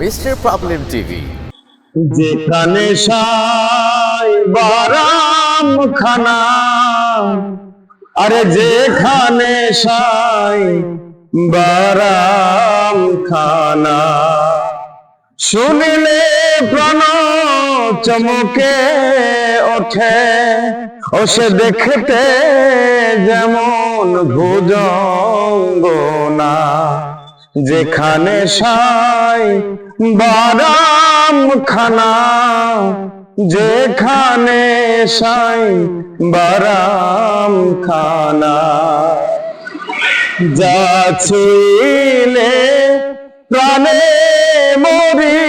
Mister problem TV. যেখানে বারাম খানা, আরে যেখানে সাই বারাম খানা। শুনিলে প্রাণ চমকে ওঠে, ও সে দেখতে যেমন ভুজঙ্গনা। যেখানে সাই বারাম খানা যেখানে সাই বারাম খানা যা ছুইলে প্রাণে মরি,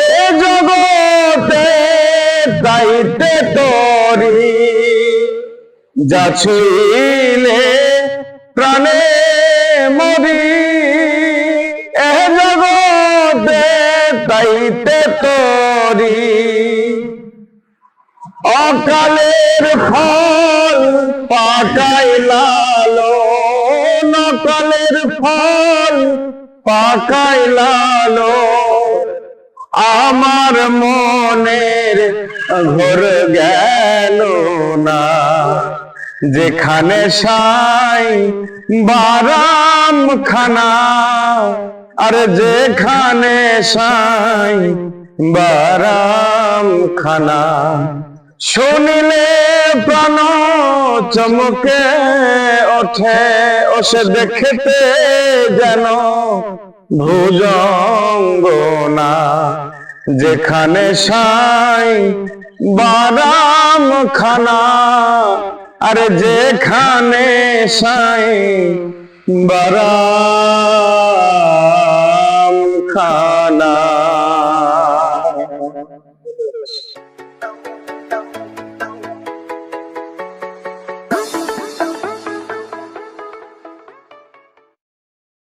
এ জগতে তাইতে তরি। যা ছুইলে প্রাণে তাইতে তরি অকালের ফল পাকাই লালো নকালের ফল পাকাই লালো আমার মনের ঘর গেল না, যেখানে সাই বারাম খানা আর যেখানে সাই বারাম খানা, শুনিলে প্রাণ চমকে ওঠে ও সে দেখতে যেন ভুজঙ্গনা। যেখানে সাই বারাম খানা, আরে যেখানে সাই বারাম না